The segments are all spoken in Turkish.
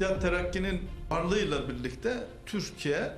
İttihat Terakki'nin varlığıyla birlikte Türkiye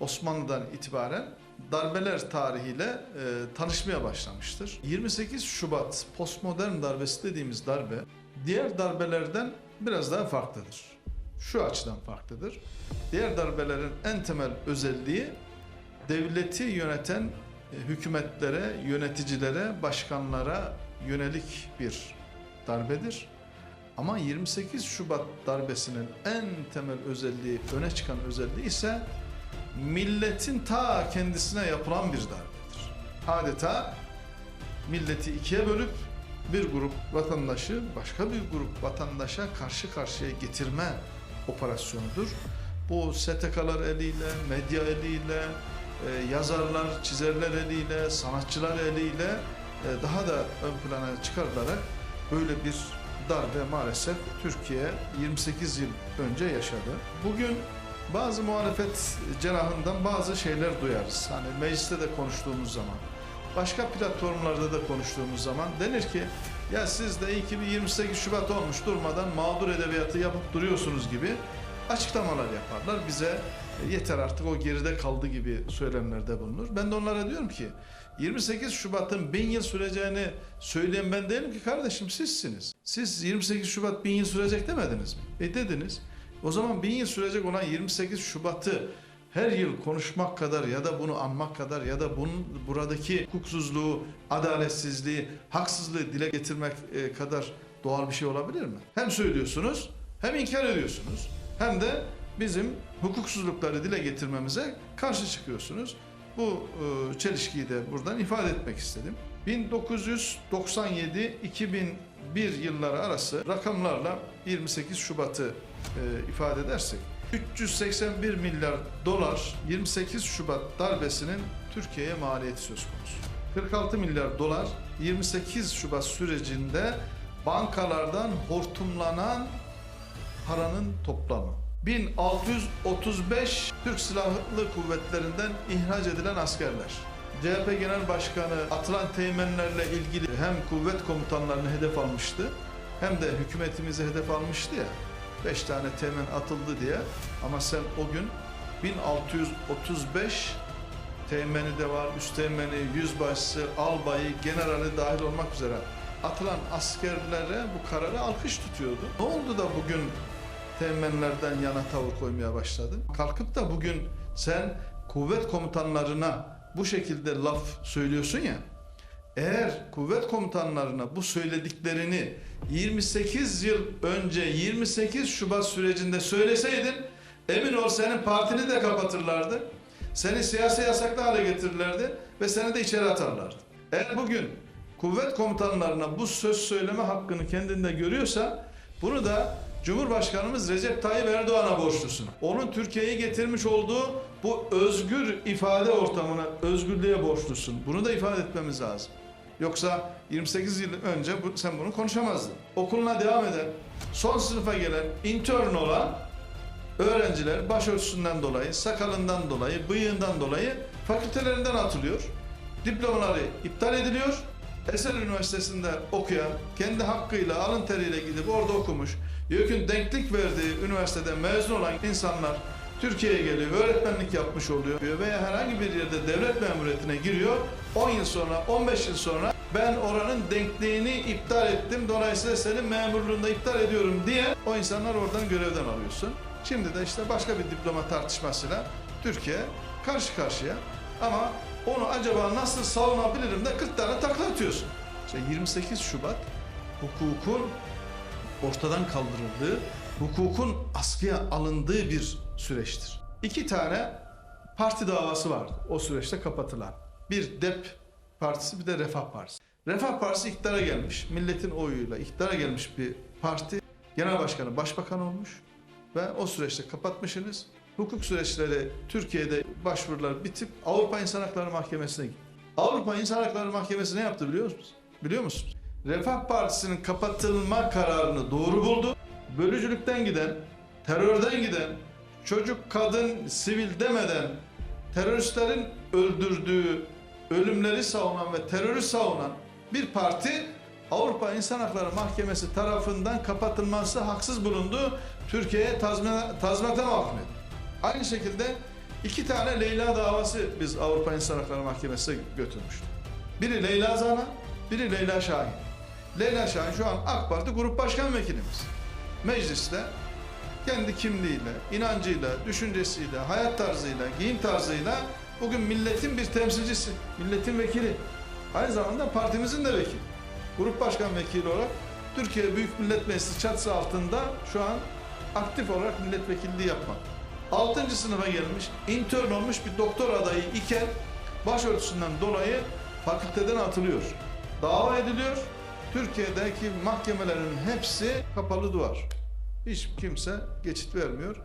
Osmanlı'dan itibaren darbeler tarihiyle e, tanışmaya başlamıştır. 28 Şubat postmodern darbesi dediğimiz darbe diğer darbelerden biraz daha farklıdır. Şu açıdan farklıdır. Diğer darbelerin en temel özelliği devleti yöneten e, hükümetlere, yöneticilere, başkanlara yönelik bir darbedir. Ama 28 Şubat darbesinin en temel özelliği, öne çıkan özelliği ise milletin ta kendisine yapılan bir darbedir. Adeta milleti ikiye bölüp bir grup vatandaşı başka bir grup vatandaşa karşı karşıya getirme operasyonudur. Bu STK'lar eliyle, medya eliyle, e, yazarlar, çizerler eliyle, sanatçılar eliyle e, daha da ön plana çıkarılarak böyle bir darbe maalesef Türkiye 28 yıl önce yaşadı. Bugün bazı muhalefet cenahından bazı şeyler duyarız. Hani mecliste de konuştuğumuz zaman, başka platformlarda da konuştuğumuz zaman denir ki ya siz de iyi ki bir 28 Şubat olmuş durmadan mağdur edebiyatı yapıp duruyorsunuz gibi açıklamalar yaparlar. Bize "E, yeter artık o geride kaldı gibi söylemlerde bulunur. Ben de onlara diyorum ki 28 Şubat'ın bin yıl süreceğini söyleyen ben değilim ki kardeşim sizsiniz. Siz 28 Şubat bin yıl sürecek demediniz mi? E dediniz. O zaman bin yıl sürecek olan 28 Şubat'ı her yıl konuşmak kadar ya da bunu anmak kadar ya da bunun buradaki hukuksuzluğu, adaletsizliği, haksızlığı dile getirmek e, kadar doğal bir şey olabilir mi? Hem söylüyorsunuz hem inkar ediyorsunuz hem de bizim hukuksuzlukları dile getirmemize karşı çıkıyorsunuz. Bu e, çelişkiyi de buradan ifade etmek istedim. 1997-2001 yılları arası rakamlarla 28 Şubat'ı e, ifade edersek 381 milyar dolar 28 Şubat darbesinin Türkiye'ye maliyeti söz konusu. 46 milyar dolar 28 Şubat sürecinde bankalardan hortumlanan paranın toplamı. 1635 Türk Silahlı Kuvvetlerinden ihraç edilen askerler. CHP Genel Başkanı atılan teğmenlerle ilgili hem kuvvet komutanlarını hedef almıştı hem de hükümetimizi hedef almıştı ya. 5 tane teğmen atıldı diye ama sen o gün 1635 teğmeni de var, üsteğmeni, yüzbaşısı, albayı, generali dahil olmak üzere atılan askerlere bu kararı alkış tutuyordu. Ne oldu da bugün teğmenlerden yana tavır koymaya başladı? Kalkıp da bugün sen kuvvet komutanlarına bu şekilde laf söylüyorsun ya, eğer kuvvet komutanlarına bu söylediklerini 28 yıl önce 28 Şubat sürecinde söyleseydin emin ol senin partini de kapatırlardı. Seni siyasi yasaklı hale getirirlerdi ve seni de içeri atarlardı. Eğer bugün kuvvet komutanlarına bu söz söyleme hakkını kendinde görüyorsa bunu da Cumhurbaşkanımız Recep Tayyip Erdoğan'a borçlusun. Onun Türkiye'yi getirmiş olduğu bu özgür ifade ortamına, özgürlüğe borçlusun. Bunu da ifade etmemiz lazım. Yoksa 28 yıl önce bu, sen bunu konuşamazdın. Okuluna devam eden, son sınıfa gelen, intern olan öğrenciler başörtüsünden dolayı, sakalından dolayı, bıyığından dolayı fakültelerinden atılıyor. Diplomaları iptal ediliyor. Eser Üniversitesi'nde okuyan, kendi hakkıyla, alın teriyle gidip orada okumuş, YÖK'ün denklik verdiği üniversiteden mezun olan insanlar Türkiye'ye geliyor, öğretmenlik yapmış oluyor veya herhangi bir yerde devlet memuriyetine giriyor. 10 yıl sonra, 15 yıl sonra ben oranın denkliğini iptal ettim, dolayısıyla senin memurluğunu da iptal ediyorum diye o insanlar oradan görevden alıyorsun. Şimdi de işte başka bir diploma tartışmasıyla Türkiye karşı karşıya ama onu acaba nasıl savunabilirim de 40 tane takla atıyorsun. İşte 28 Şubat hukukun ortadan kaldırıldığı, hukukun askıya alındığı bir süreçtir. İki tane parti davası vardı o süreçte kapatılan. Bir DEP partisi bir de Refah Partisi. Refah Partisi iktidara gelmiş, milletin oyuyla iktidara gelmiş bir parti. Genel başkanı başbakan olmuş ve o süreçte kapatmışsınız. Hukuk süreçleri Türkiye'de başvurular bitip Avrupa İnsan Hakları Mahkemesi'ne gitti. Avrupa İnsan Hakları Mahkemesi ne yaptı biliyor musunuz? Biliyor musunuz? Refah Partisi'nin kapatılma kararını doğru buldu. Bölücülükten giden, terörden giden, çocuk, kadın, sivil demeden teröristlerin öldürdüğü ölümleri savunan ve terörü savunan bir parti Avrupa İnsan Hakları Mahkemesi tarafından kapatılması haksız bulundu. Türkiye'ye tazminat, tazminata mahkum. Aynı şekilde iki tane Leyla davası biz Avrupa İnsan Hakları Mahkemesi'ne götürmüştük. Biri Leyla Zana, biri Leyla Şahin. Leyla Şahin şu an AK Parti Grup Başkan Vekilimiz. Mecliste kendi kimliğiyle, inancıyla, düşüncesiyle, hayat tarzıyla, giyim tarzıyla bugün milletin bir temsilcisi, milletin vekili. Aynı zamanda partimizin de vekili. Grup Başkan Vekili olarak Türkiye Büyük Millet Meclisi çatısı altında şu an aktif olarak milletvekilliği yapmak. 6. sınıfa gelmiş, intern olmuş bir doktor adayı iken başörtüsünden dolayı fakülteden atılıyor. Dava ediliyor. Türkiye'deki mahkemelerin hepsi kapalı duvar. Hiç kimse geçit vermiyor.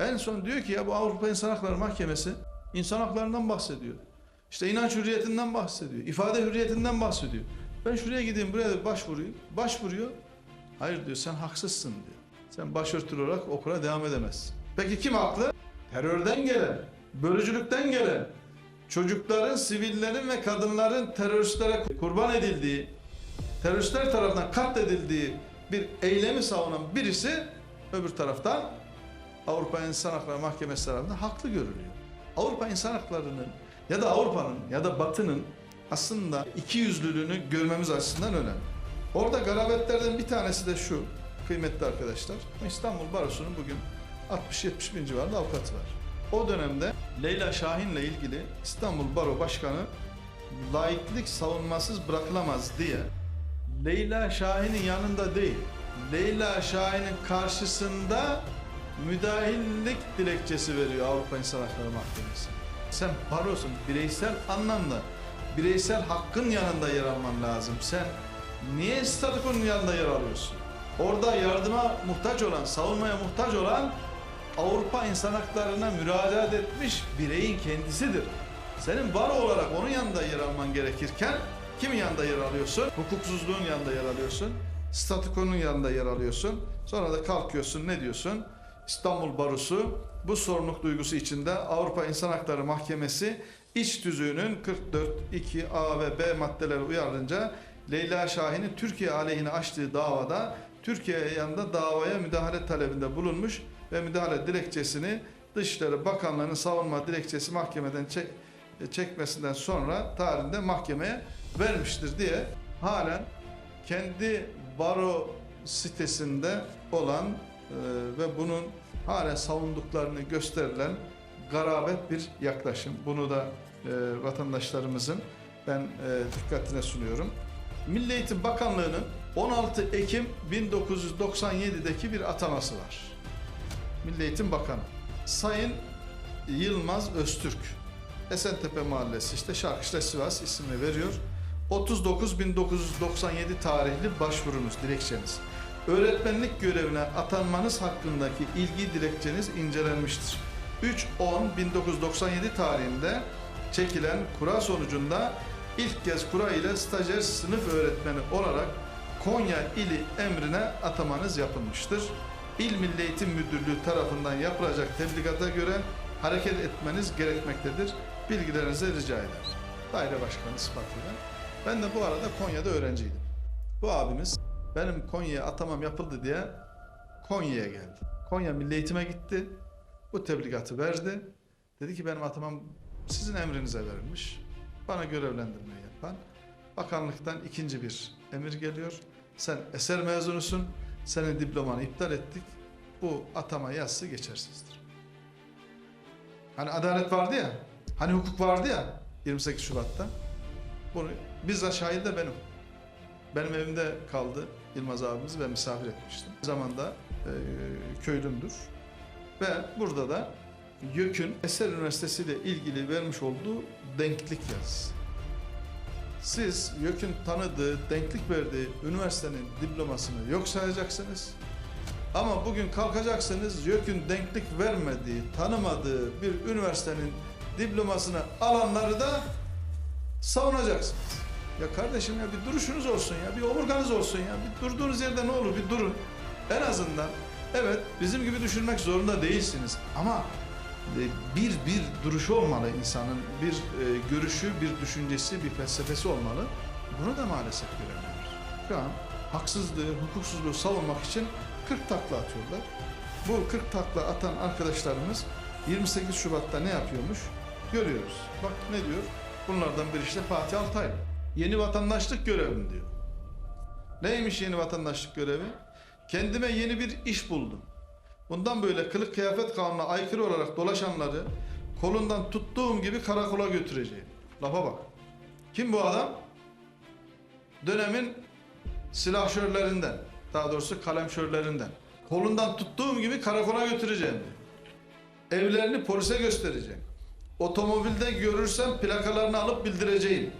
En son diyor ki ya bu Avrupa İnsan Hakları Mahkemesi insan haklarından bahsediyor. İşte inanç hürriyetinden bahsediyor. ifade hürriyetinden bahsediyor. Ben şuraya gideyim buraya da başvurayım. Başvuruyor. Hayır diyor sen haksızsın diyor. Sen başörtülü olarak okula devam edemezsin. Peki kim haklı? Terörden gelen, bölücülükten gelen, çocukların, sivillerin ve kadınların teröristlere kurban edildiği, teröristler tarafından katledildiği bir eylemi savunan birisi öbür taraftan Avrupa İnsan Hakları Mahkemesi tarafından haklı görülüyor. Avrupa İnsan Hakları'nın ya da Avrupa'nın ya da Batı'nın aslında iki yüzlülüğünü görmemiz açısından önemli. Orada garabetlerden bir tanesi de şu kıymetli arkadaşlar. İstanbul Barosu'nun bugün 60-70 bin civarında avukatı var. O dönemde Leyla Şahin'le ilgili İstanbul Baro Başkanı laiklik savunmasız bırakılamaz diye Leyla Şahin'in yanında değil, Leyla Şahin'in karşısında müdahillik dilekçesi veriyor Avrupa İnsan Hakları Mahkemesi. Sen barosun, bireysel anlamda, bireysel hakkın yanında yer alman lazım. Sen niye statükonun yanında yer alıyorsun? Orada yardıma muhtaç olan, savunmaya muhtaç olan Avrupa İnsan Hakları'na müracaat etmiş bireyin kendisidir. Senin baro olarak onun yanında yer alman gerekirken kimin yanında yer alıyorsun? Hukuksuzluğun yanında yer alıyorsun. Statükonun yanında yer alıyorsun. Sonra da kalkıyorsun ne diyorsun? İstanbul Barosu bu sorumluluk duygusu içinde Avrupa İnsan Hakları Mahkemesi iç tüzüğünün 44, 2, A ve B maddeleri uyarınca Leyla Şahin'in Türkiye aleyhine açtığı davada Türkiye yanında davaya müdahale talebinde bulunmuş ve müdahale dilekçesini Dışişleri Bakanlığı'nın savunma dilekçesi mahkemeden çek, çekmesinden sonra tarihinde mahkemeye vermiştir diye halen kendi baro sitesinde olan e, ve bunun halen savunduklarını gösterilen garabet bir yaklaşım. Bunu da e, vatandaşlarımızın ben e, dikkatine sunuyorum. Milli Eğitim Bakanlığı'nın 16 Ekim 1997'deki bir ataması var. Milli Eğitim Bakanı. Sayın Yılmaz Öztürk. Esentepe Mahallesi işte Şarkışla Sivas ismini veriyor. 39 1997 tarihli başvurunuz, dilekçeniz. Öğretmenlik görevine atanmanız hakkındaki ilgi dilekçeniz incelenmiştir. 3-10-1997 tarihinde çekilen kura sonucunda ilk kez kura ile stajyer sınıf öğretmeni olarak Konya ili emrine atamanız yapılmıştır. İl Milli Eğitim Müdürlüğü tarafından yapılacak teblikata göre hareket etmeniz gerekmektedir. Bilgilerinizi rica eder. Daire Başkanı sıfatıyla. Ben de bu arada Konya'da öğrenciydim. Bu abimiz benim Konya'ya atamam yapıldı diye Konya'ya geldi. Konya Milli Eğitim'e gitti. Bu tebligatı verdi. Dedi ki benim atamam sizin emrinize verilmiş. Bana görevlendirme yapan. Bakanlıktan ikinci bir emir geliyor. Sen eser mezunusun. Senin diplomanı iptal ettik. Bu atama yazısı geçersizdir. Hani adalet vardı ya, hani hukuk vardı ya 28 Şubat'ta. Bunu bizzat şahit de benim. Benim evimde kaldı Yılmaz abimiz ve misafir etmiştim. O zamanda e, köylümdür. Ve burada da YÖK'ün Eser Üniversitesi ile ilgili vermiş olduğu denklik yazısı. Siz YÖK'ün tanıdığı, denklik verdiği üniversitenin diplomasını yok sayacaksınız. Ama bugün kalkacaksınız YÖK'ün denklik vermediği, tanımadığı bir üniversitenin diplomasını alanları da savunacaksınız. Ya kardeşim ya bir duruşunuz olsun ya, bir omurganız olsun ya. Bir durduğunuz yerde ne olur bir durun. En azından evet bizim gibi düşünmek zorunda değilsiniz ama e, bir bir duruşu olmalı insanın, bir e, görüşü, bir düşüncesi, bir felsefesi olmalı. Bunu da maalesef göremiyoruz. an haksızlığı, hukuksuzluğu savunmak için 40 takla atıyorlar. Bu 40 takla atan arkadaşlarımız 28 Şubat'ta ne yapıyormuş? Görüyoruz. Bak ne diyor? Bunlardan biri işte Fatih Altaylı. Yeni vatandaşlık görevim diyor. Neymiş yeni vatandaşlık görevi? Kendime yeni bir iş buldum. Bundan böyle kılık kıyafet kanununa aykırı olarak dolaşanları kolundan tuttuğum gibi karakola götüreceğim. Lafa bak. Kim bu adam? Dönemin silahşörlerinden, daha doğrusu kalemşörlerinden. Kolundan tuttuğum gibi karakola götüreceğim. Evlerini polise göstereceğim. Otomobilde görürsem plakalarını alıp bildireceğim.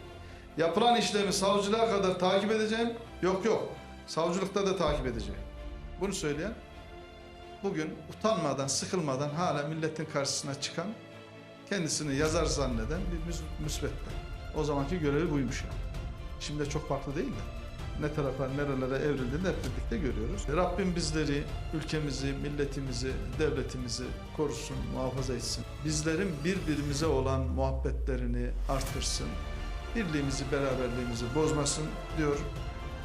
Yapılan işlemi savcılığa kadar takip edeceğim. Yok yok. Savcılıkta da takip edeceğim. Bunu söyleyen bugün utanmadan, sıkılmadan hala milletin karşısına çıkan, kendisini yazar zanneden bir müs- müsvedde. O zamanki görevi buymuş yani. Şimdi çok farklı değil de. Ne tarafa, nerelere evrildiğini hep birlikte görüyoruz. Rabbim bizleri, ülkemizi, milletimizi, devletimizi korusun, muhafaza etsin. Bizlerin birbirimize olan muhabbetlerini artırsın. Birliğimizi, beraberliğimizi bozmasın diyor.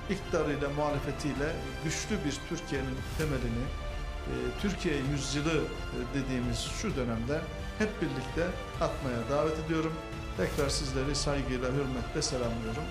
İktidarıyla, muhalefetiyle güçlü bir Türkiye'nin temelini, e, Türkiye yüzyılı e, dediğimiz şu dönemde hep birlikte atmaya davet ediyorum. Tekrar sizleri saygıyla, hürmetle selamlıyorum.